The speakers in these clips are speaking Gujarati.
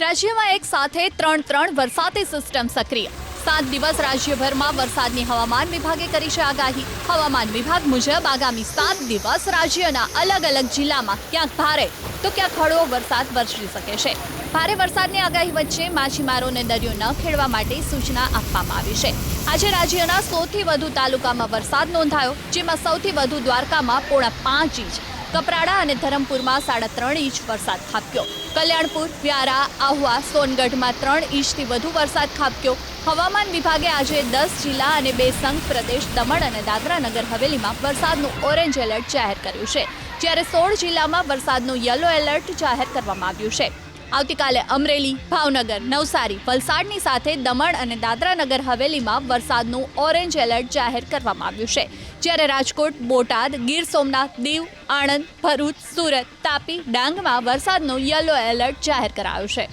રાજ્યમાં એક સાથે ત્રણ ત્રણ વરસાદી સિસ્ટમ સક્રિય. સાત દિવસ રાજ્યભરમાં વરસાદની હવામાન વિભાગે કરી છે આગાહી. હવામાન વિભાગ મુજબ આગામી સાત દિવસ રાજ્યના અલગ અલગ જિલ્લામાં ક્યાંક ભારે તો ક્યાંક હળવો વરસાદ વરસી શકે છે. ભારે વરસાદની આગાહી વચ્ચે માછીમારોને દરિયો ન ખેડવા માટે સૂચના આપવામાં આવી છે. આજે રાજ્યના સૌથી વધુ તાલુકામાં વરસાદ નોંધાયો, જેમાં સૌથી વધુ દ્વારકામાં પોણા પાંચ ઇંચ કપરાડા અને ધરમપુરમાં સાડા ત્રણ ઇંચ વરસાદ ખાબક્યો. કલ્યાણપુર, વ્યારા, આહવા, સોનગઢમાં ત્રણ ઇંચથી વધુ વરસાદ ખાબક્યો. હવામાન વિભાગે આજે દસ જિલ્લા અને બે સંઘ પ્રદેશ દમણ અને દાદરા નગર હવેલીમાં વરસાદનું ઓરેન્જ એલર્ટ જાહેર કર્યું છે. જ્યારે સોળ જિલ્લામાં વરસાદનું યલો એલર્ટ જાહેર કરવામાં આવ્યું છે. આવતીકાલે અમરેલી, ભાવનગર, નવસારી, વલસાડની સાથે દમણ અને દાદરા નગર હવેલીમાં વરસાદનું ઓરેન્જ એલર્ટ જાહેર કરવામાં આવ્યું છે. જ્યારે રાજકોટ બોટાદ ગીર સોમનાથ દીવ આણંદ ભરૂચ સુરત તાપી ડાંગમાં વરસાદનું યલો એલર્ટ જાહેર કરાયું છે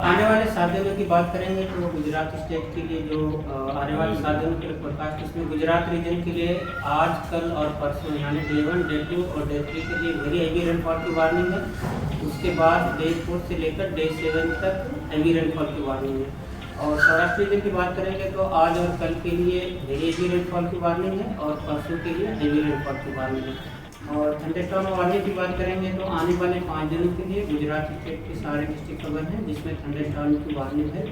आने वाले साधनों की बात करेंगे तो गुजरात स्टेट के लिए जो अ, आने वाले साधनों के फोरकास्ट इसमें गुजरात रीजन के लिए आज कल और परसों यानी डे वन डे टू और डे थ्री के लिए वेरी हैवी रेनफॉल की वार्निंग है उसके बाद डे फोर से लेकर डे सेवन तक हैवी रेनफॉल की वार्निंग है और सौराष्ट्र दिन की बात करेंगे तो आज और कल के लिए हैवी रेनफॉल की वार्निंग है और परसों के लिए हेवी रेनफॉल की वार्निंग है। और थंडरस्टॉर्म वार्निंग की बात करेंगे तो आने वाले पाँच दिनों के लिए गुजरात स्टेट के सारे डिस्ट्रिक्ट कवर हैं, जिसमें थंडरस्टॉर्म की वार्निंग है।